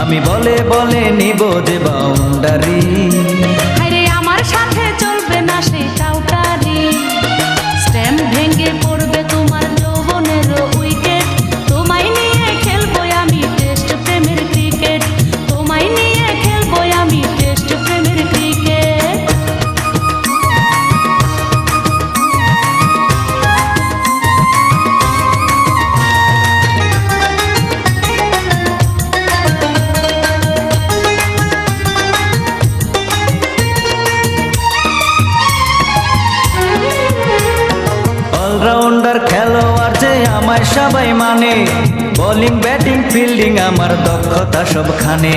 আমি বলে বলে নিব যে অলরাউন্ডার খেলোয়াড় যে আমায় সবাই মানে। বোলিং ব্যাটিং ফিল্ডিং আমার দক্ষতা সবখানে।